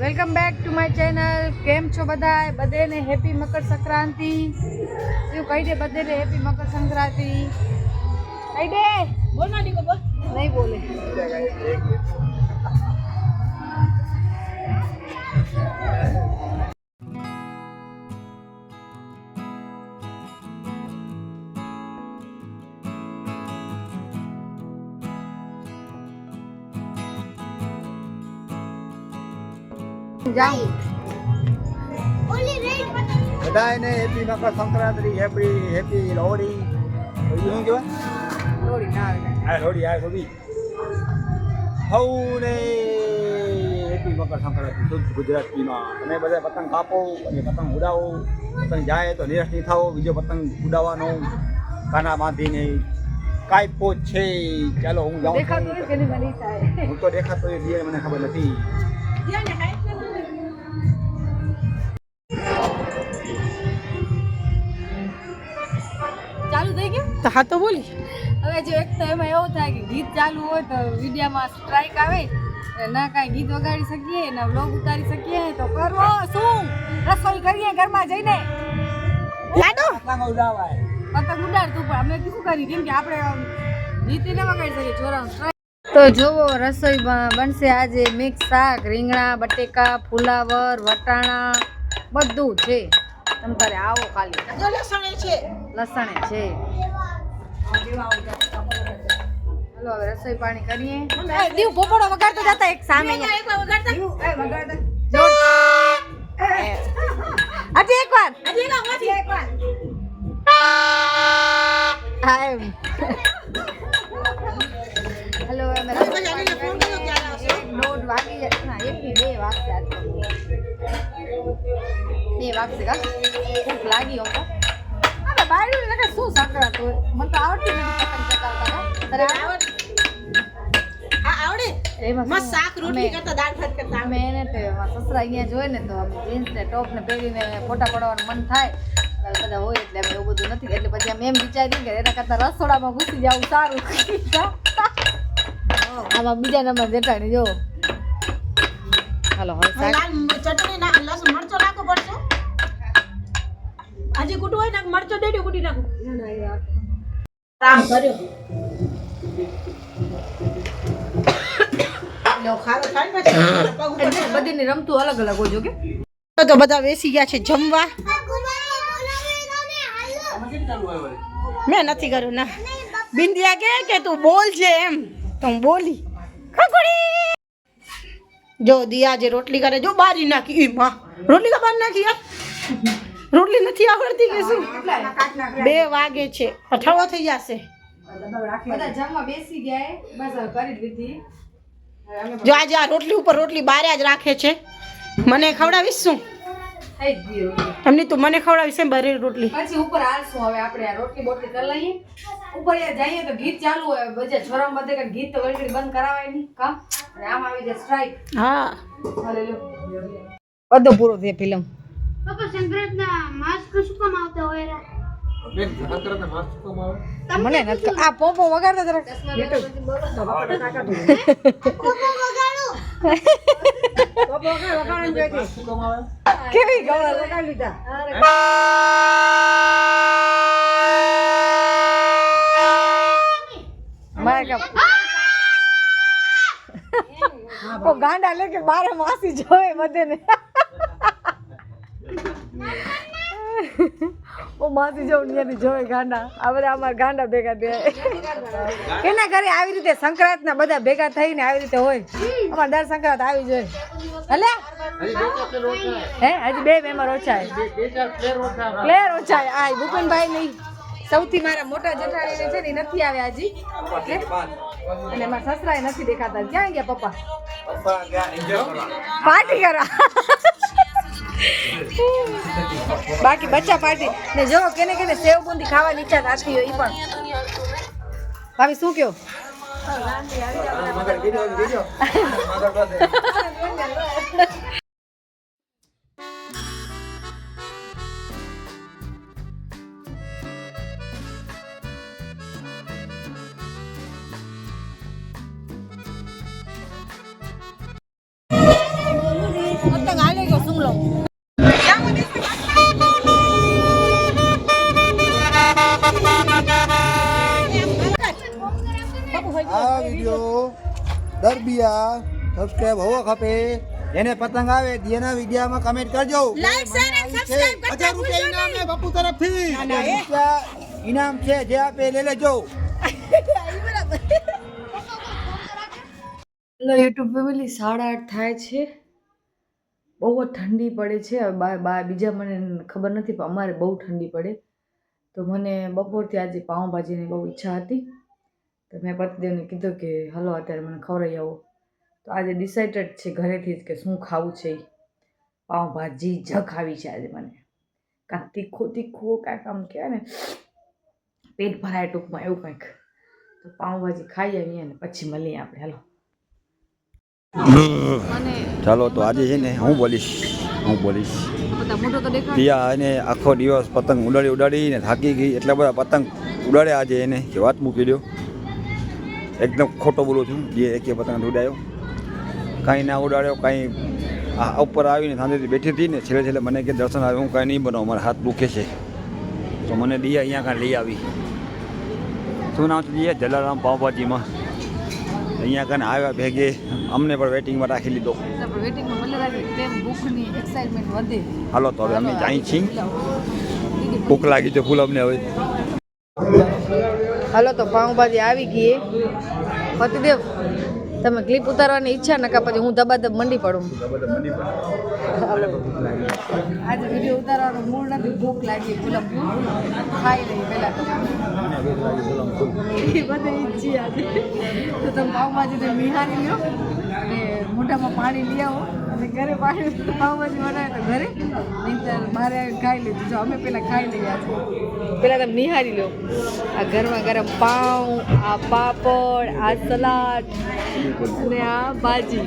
Welcome back to my channel. કેમ છો બધા બધેને હેપી મકર સંક્રાંતિ. એવું કહી દે બધેને હેપી મકર સંક્રાંતિ? કહી દે. બોલ ના દીકો બોલ. નહીં બોલે. જાઉં. બધાને happy Makar Sankranti happy happy Lohri. શું કહેવાય? લોહડી ના આ લોહડી આ સોબી સૌને હેપી મકર સંક્રાંતિ. શુદ્ધ ગુજરાતીમાં. તમે બધા પતંગ કાપો અને પતંગ ઉડાવો. પતંગ જાય તો નિરાશ નહીં થાવો બીજો પતંગ ઉડાવવાનો. કાના બાંધીને. કાંઈ છે. ચાલો હું જાઉં હું તો દેખાતો એ મને ખબર નથી. તો હા તો બોલી. હવે જો એક તો એમાં એવું થાય કે ગીત ચાલુ હોય તો વિડીયામાં સ્ટ્રાઇક આવે ના કાંઈ ગીત વગાડી શકીએ ના વ્લોગ ઉતારી શકીએ તો કરવો શું? રસોઈ કરીએ ઘરમાં જઈને. લાડો? પતંગ ઉડાવાય. પતંગ ઉડાડતું પણ અમે શું કરી કેમ કે આપણે ગીત ન વગાડી શકીએ છોરાનું. તો જુઓ રસોઈ બનશે આજે મિક્સ શાક રીંગણા બટેકા ફુલાવર વટાણા બધું છે. તમ તારે આવો ખાલી. જો લસણ છે. લસણે છે. હલો હવે રસોઈ પાણી કરીએ. દીવ પોપડો વગાડતો જતા એક સામે જો. હજી એક વાર. હા એમ. હલો અમે. એક દોઢ વાગી જાય ના એક થી બે વાગશે બે વાગશે કા ભૂખ લાગી હોમ ને શું મને તો આવડતી નથી પતંગ ચગાવતા તારે આવડે? આ આવડે. એમાં મસ્ત શાક રોટલી કરતા દાળ ભાત કરતા. અમે એને તો સસરા અહીંયા જોઈ ને તો અમે જીન્સ ને ટોપ ને પહેરીને ફોટા પડવાનું મન થાય. બધા હોય એટલે અમે એવું બધું નથી. એટલે પછી અમે એમ વિચારીએ કે એના કરતાં રસોડામાં ઘૂસી જવું સારું. આમાં બીજા નંબર જેટાણી જો. હાલો હવે શાક. હજી કૂટું હોય ને મરચો દઈ કુટી કૂટી નાખું. કામ કર્યો. બધીને રમતું અલગ અલગ હોય જો કે. તો બધા બેસી ગયા છે જમવા. મેં નથી કર્યું ના. બિંદિયા કે કે તું બોલ છે એમ. તો હું બોલી. ખખડી. જો દિયા જે રોટલી કરે જો બારી નાખી. ઈ માં. રોટલી તો બાર નાખી યાર રોટલી નથી આવડતી કે શું? બે વાગે છે. અઠાવો થઈ જશે. જ આજે આ રોટલી ઉપર રોટલી બારે જ રાખે છે. મને ખવડાવીશ? શું. એમની તું મને ખવડાવીશ એમ બારે રોટલી. પછી ઉપર આલશું હવે આપણે આ રોટલી બોટલી કરી લઈએ. ઉપર જઈએ તો ગીત ચાલુ હોય. બજે છોરામ બધે કે ગીત તો વળી બંધ કરાવાય નહીં. કામ? અને આમ આવી જાય સ્ટ્રાઈક હા. બધો પૂરો થયો ફિલ્મ પપ્પા સંક્રાંતના માસ્ક શું કામ આવતા હોય રા? મને નથી આ પોપો વગાડતા જરાક કેવી વગાડી લીધા. મારે કામ ગાંડા લે કે બારે માસી જોવે બધે ને ઓ માસી જો નિયાની જોવે ગાંડા. આ બધા અમારા ગાંડા ભેગા થયા એના ઘરે આવી રીતે સંક્રાંતના બધા ભેગા થઈને આવી રીતે હોય. અમારે દર સંક્રાંત આવી જોઈએ હલે? હે? હજી બે મેમ્બર ઓછા પ્લેયર ઓછા આ ભૂપેનભાઈ નહીં સૌથી મારા મોટા જેઠાણીને છે ને નથી આવ્યા હજી. એટલે અને મારા સસરાએ નથી દેખાતા. ક્યાં ગયા પપ્પા? પાર્ટી કરા બાકી બચ્ચા પાર્ટી. ને જો કેને કેને સેવ બુંદી ખાવાની ઈચ્છા રાખી હોય એ પણ. ભાભી શું કયો? વિડિયા સબસ્ક્રાઇબ હોવો ખપે. એને પતંગ આવે એના વિડિયામાં કમેન્ટ કરજો. લાઈક શેર and સબસ્ક્રાઇબ કરતા હજાર રૂપિયા ઇનામ છે બાપુ તરફથી. ના, ના, ઇનામ છે જે આપે લઈ લેજો. હેલો યુટ્યુબ ફેમિલી સાડા આઠ થાય છે. બહુ જ ઠંડી પડે છે. બા બા બીજા મને ખબર નથી પણ અમારે બહુ ઠંડી પડે. તો મને બપોરથી આજે પાઉંભાજીની બહુ ઈચ્છા હતી. તો મેં પતિદેવને કીધું કે હલો અત્યારે મને ખવડાવી આવો. તો આજે ડિસાઇડેડ છે ઘરેથી જ કે શું ખાવું છે પાઉંભાજી જ ખાવી છે આજે મને. કાંક તીખું તીખું કાંઈક આમ કહેવાય ને પેટ ભરાય ટૂંકમાં એવું કંઈક. તો પાઉંભાજી ખાઈ આવીએ ને પછી મળીએ આપણે. હાલો. ચાલો તો આજે છે ને હું બોલીશ? હું બોલીશ? પિયા એને આખો દિવસ પતંગ ઉડાડી ઉડાડીને થાકી ગઈ. એટલા બધા પતંગ ઉડાડ્યા આજે એને કે વાત મૂકી દો એકદમ ખોટો બોલું છું. જે એકે પતંગ ઉડાયો કાંઈ ના ઉડાડ્યો કાંઈ આ ઉપર આવીને સાંજેથી બેઠી હતી ને છેલ્લે છેલ્લે મને કે દર્શન આવે હું કાંઈ નહીં બનાવું મારા હાથ દુખે છે. તો મને દિયા અહીંયા કાંઈ લઈ આવી. શું નામ છે દિયા? જલારામ પાવભાજીમાં. અહીંયા કાંઈ આવ્યા ભેગે અમને પણ વેટિંગમાં રાખી લીધો. હાલો તો હવે અમે જાય છીએ. ભૂખ લાગી તો ફૂલ અમને હવે. હાલો તો પાઉંભાજી આવી ગઈ. પતિદેવ, તમે ક્લિપ ઉતારવાની ઈચ્છા નકા, પછી હું દબાદબ મંડી પડું. આજે વીડિયો ઉતારવાનું મૂળ નથી, ભૂખ લાગી ગુલાબ ખાઈ રહી પહેલા તો. એ બધે ઈચ્છી આજે. તો તમે પાઉભાજી નિહાળી લ્યો, ને મોઢામાં પાણી લઈ આવો. અને ઘરે પાણી પાવભાજી બનાવે તો ઘરે. નહીં બહાર ખાઈ લીધું જો અમે પહેલાં ખાઈ લઈએ છીએ પહેલાં તમે નિહાળી લો. આ ગરમા ગરમ પાઉં, આ પાપડ, આ સલાડ અને આ ભાજી.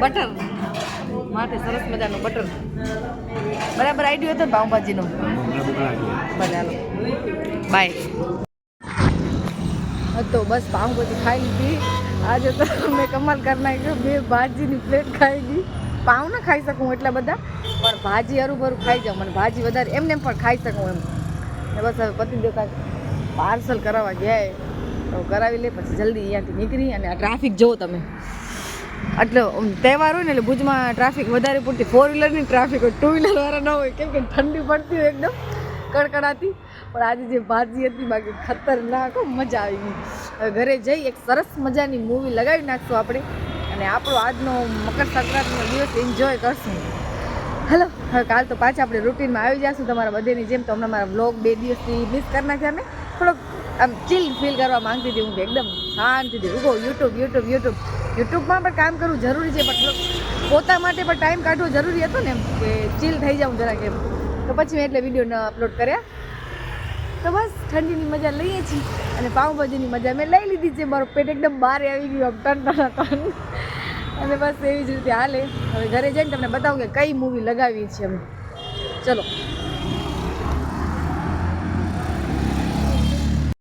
બટર. માટે સરસ મજાનું બટર. બરાબર આઈડિયો હતો પાઉંભાજીનો? બરાબર બાય તો બસ પાઉંભાજી ખાઈ લીધી. આજે તો મેં કમાલ કરી નાખ્યો. બે ભાજીની પ્લેટ ખાઈ ગઈ. પાઉં ના ખાઈ શકું એટલા બધા, પણ ભાજી હરુભરું ખાઈ જાઉં, મને ભાજી વધારે એમને એમ પણ ખાઈ શકું એમ. ને બસ હવે પતિ દેવતા પાર્સલ કરાવવા ગયા તો કરાવી લે, પછી જલ્દી અહીંયાથી નીકળી અને આ ટ્રાફિક જુઓ તમે. એટલે તહેવાર હોય ને એટલે ભુજમાં ટ્રાફિક વધારે પૂરતી ફોર વ્હીલરની ટ્રાફિક હોય ટુ વ્હીલર વાળા ન હોય, કેમ કે ઠંડી પડતી હોય એકદમ કડકડાતી. પણ આજે જે ભાજી હતી બાકી ખતરનાક મજા આવી ગઈ. હવે ઘરે જઈ એક સરસ મજાની મૂવી લગાવી નાખશું આપણે. અને આપણો આજનો મકર સંક્રાંતિનો દિવસ એન્જોય કરશું. હલો, હવે કાલ તો પાછા આપણે રૂટીનમાં આવી જઈશું તમારા બધેની જેમ. તો હમણાં મારા બ્લોગ બે દિવસથી મિસ કરી નાખ્યા ને થોડોક આમ ચિલ ફીલ કરવા માંગતી હતી હું એકદમ શાંતિથી ઊભો યુટ્યુબ યુટ્યુબ યુટ્યુબ યુટ્યુબમાં પણ કામ કરવું જરૂરી છે, પણ પોતા માટે પણ ટાઈમ કાઢવો જરૂરી હતો ને એમ કે ચીલ થઈ જાઉં જરાક એમ. તો પછી મેં એટલે વીડિયો ન અપલોડ કર્યા. તો બસ, ઠંડીની મજા લઈએ છીએ. અને પાઉંભાજીની મજા મેં લઈ લીધી છે. મારું પેટ એકદમ બહાર આવી ગયું ટન ટન ટન. અને બસ એવી જ રીતે હાલે. હવે ઘરે જઈને તમને બતાવું કે કઈ મૂવી લગાવી છે અમે. ચલો.